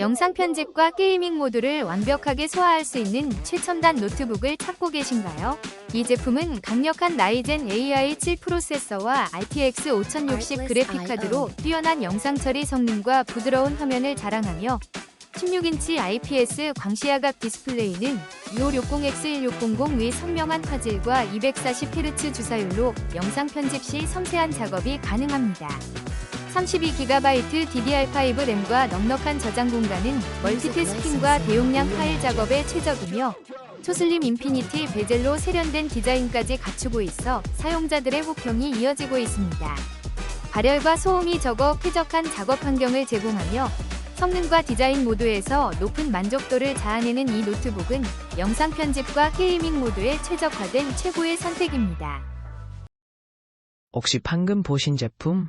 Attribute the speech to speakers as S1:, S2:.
S1: 영상 편집과 게이밍 모두를 완벽하게 소화할 수 있는 최첨단 노트북을 찾고 계신가요? 이 제품은 강력한 라이젠 AI7 프로세서와 RTX 5060 그래픽카드로 뛰어난 영상 처리 성능과 부드러운 화면을 자랑하며 16인치 IPS 광시야각 디스플레이는 2560X1600의 선명한 화질과 240Hz 주사율로 영상 편집 시 섬세한 작업이 가능합니다. 32GB DDR5 램과 넉넉한 저장 공간은 멀티태스킹과 대용량 파일 작업에 최적이며 초슬림 인피니티 베젤로 세련된 디자인까지 갖추고 있어 사용자들의 호평이 이어지고 있습니다. 발열과 소음이 적어 쾌적한 작업 환경을 제공하며 성능과 디자인 모두에서 높은 만족도를 자아내는 이 노트북은 영상 편집과 게이밍 모두에 최적화된 최고의 선택입니다.
S2: 혹시 방금 보신 제품